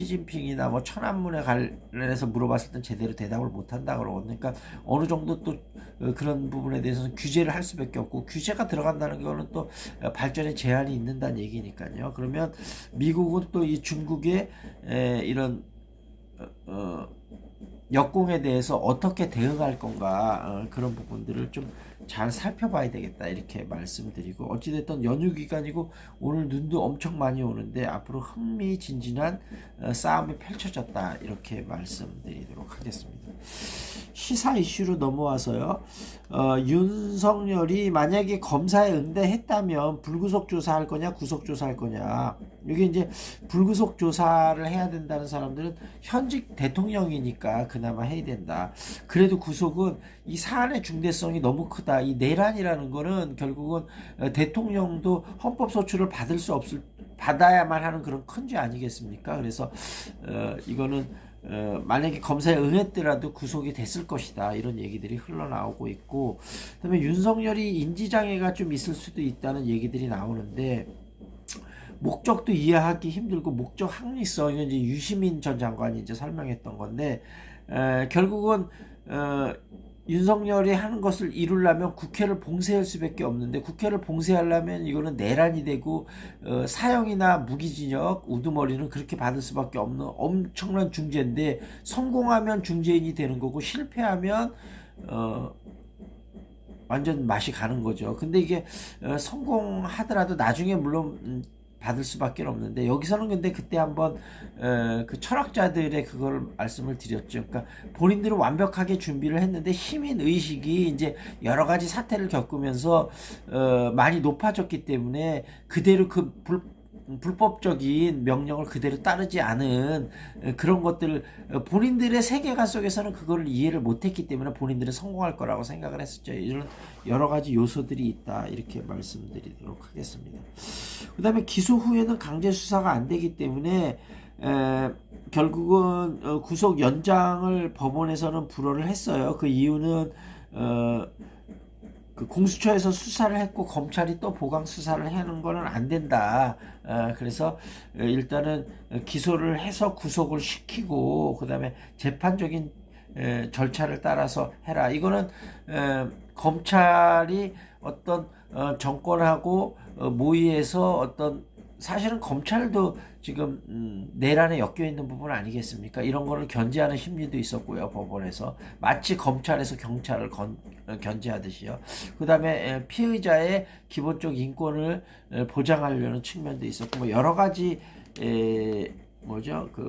시진핑이나 뭐 천안문에 관련해서 물어봤을 땐 제대로 대답을 못 한다 그러고 그러니까 어느 정도 또 어, 그런 부분에 대해서는 규제를 할 수밖에 없고 규제가 들어간다는 거는 또 어, 발전에 제한이 있는다는 얘기니까요. 그러면 미국은 또 이 중국의 에, 이런 어, 어, 역공에 대해서 어떻게 대응할 건가 어, 그런 부분들을 좀 잘 살펴봐야 되겠다 이렇게 말씀드리고 어찌됐든 연휴 기간이고 오늘 눈도 엄청 많이 오는데 앞으로 흥미진진한 어, 싸움이 펼쳐졌다 이렇게 말씀드리도록 하겠습니다. 시사 이슈로 넘어와서요. 어, 윤석열이 만약에 검사에 응대했다면 불구속 조사할 거냐 구속 조사할 거냐 이게 이제 불구속 조사를 해야 된다는 사람들은 현직 대통령이니까 그나마 해야 된다. 그래도 구속은 이 사안의 중대성이 너무 크다. 이 내란이라는 거는 결국은 어, 대통령도 헌법 소추를 받을 수 없을 받아야만 하는 그런 큰 죄 아니겠습니까? 그래서 어, 이거는 어, 만약에 검사에 응했더라도 구속이 됐을 것이다. 이런 얘기들이 흘러나오고 있고 그다음에 윤석열이 인지장애가 좀 있을 수도 있다는 얘기들이 나오는데 목적도 이해하기 힘들고 목적 합리성 이건 이제 유시민 전 장관이 이제 설명했던 건데 에, 결국은 어, 윤석열이 하는 것을 이루려면 국회를 봉쇄할 수밖에 없는데 국회를 봉쇄하려면 이거는 내란이 되고 어, 사형이나 무기징역 우두머리는 그렇게 받을 수밖에 없는 엄청난 중죄인데 성공하면 중죄인이 되는 거고 실패하면 어, 완전 맛이 가는 거죠. 근데 이게 어, 성공하더라도 나중에 물론 음, 받을 수밖에 없는데 여기서는 근데 그때 한번 어, 그 철학자들의 그걸 말씀을 드렸죠. 그러니까 본인들은 완벽하게 준비를 했는데 힘인 의식이 이제 여러 가지 사태를 겪으면서 어, 많이 높아졌기 때문에 그대로 그 불, 불법적인 명령을 그대로 따르지 않은 어, 그런 것들을 어, 본인들의 세계관 속에서는 그거를 이해를 못했기 때문에 본인들은 성공할 거라고 생각을 했었죠. 이런 여러 가지 요소들이 있다 이렇게 말씀드리도록 하겠습니다. 그 다음에 기소 후에는 강제 수사가 안 되기 때문에 에, 결국은 어, 구속 연장을 법원에서는 불허를 했어요. 그 이유는 어, 그 공수처에서 수사를 했고 검찰이 또 보강 수사를 하는 거는 안 된다. 어, 그래서 어, 일단은 기소를 해서 구속을 시키고 그다음에 재판적인 에, 절차를 따라서 해라. 이거는 에, 검찰이 어떤 어, 정권하고 어, 모의해서 어떤 사실은 검찰도 지금 음, 내란에 엮여 있는 부분 아니겠습니까? 이런 거를 견제하는 심리도 있었고요 법원에서 마치 검찰에서 경찰을 건, 어, 견제하듯이요. 그다음에 피의자의 기본적 인권을 에, 보장하려는 측면도 있었고 뭐 여러 가지 에, 뭐죠 그